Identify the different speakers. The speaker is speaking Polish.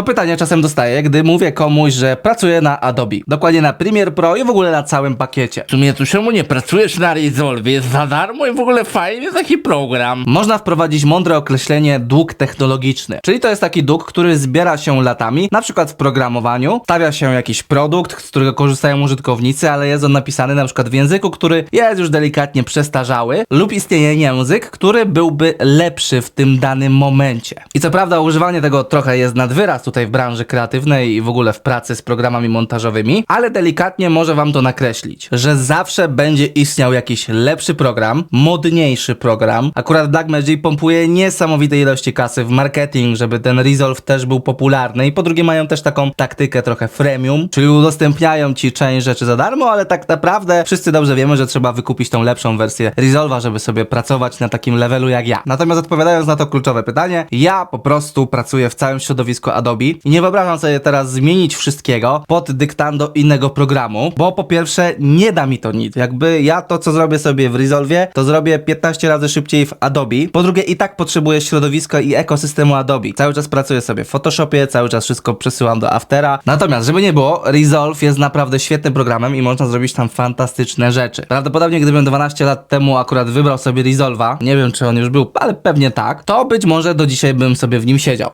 Speaker 1: To pytanie czasem dostaję, gdy mówię komuś, że pracuję na Adobe. Dokładnie na Premiere Pro i w ogóle na całym pakiecie.
Speaker 2: W sumie to czemu nie pracujesz na Resolve? Jest za darmo i w ogóle fajny taki program.
Speaker 1: Można wprowadzić mądre określenie dług technologiczny. Czyli to jest taki dług, który zbiera się latami, na przykład w programowaniu. Stawia się jakiś produkt, z którego korzystają użytkownicy, ale jest on napisany na przykład w języku, który jest już delikatnie przestarzały, lub istnieje język, który byłby lepszy w tym danym momencie. I co prawda używanie tego trochę jest nad wyraz tutaj w branży kreatywnej i w ogóle w pracy z programami montażowymi, ale delikatnie może wam to nakreślić, że zawsze będzie istniał jakiś lepszy program, modniejszy program. Akurat Blackmagic pompuje niesamowite ilości kasy w marketing, żeby ten Resolve też był popularny i po drugie mają też taką taktykę trochę freemium, czyli udostępniają ci część rzeczy za darmo, ale tak naprawdę wszyscy dobrze wiemy, że trzeba wykupić tą lepszą wersję Resolve'a, żeby sobie pracować na takim levelu jak ja. Natomiast odpowiadając na to kluczowe pytanie, ja po prostu pracuję w całym środowisku Adobe i nie wyobrażam sobie teraz zmienić wszystkiego pod dyktando innego programu, bo po pierwsze nie da mi to nic. Jakby ja to, co zrobię sobie w Resolve'ie, to zrobię 15 razy szybciej w Adobe. Po drugie i tak potrzebuję środowiska i ekosystemu Adobe. Cały czas pracuję sobie w Photoshopie, cały czas wszystko przesyłam do Aftera. Natomiast, żeby nie było, Resolve jest naprawdę świetnym programem i można zrobić tam fantastyczne rzeczy. Prawdopodobnie gdybym 12 lat temu akurat wybrał sobie Resolve'a, nie wiem czy on już był, ale pewnie tak, to być może do dzisiaj bym sobie w nim siedział.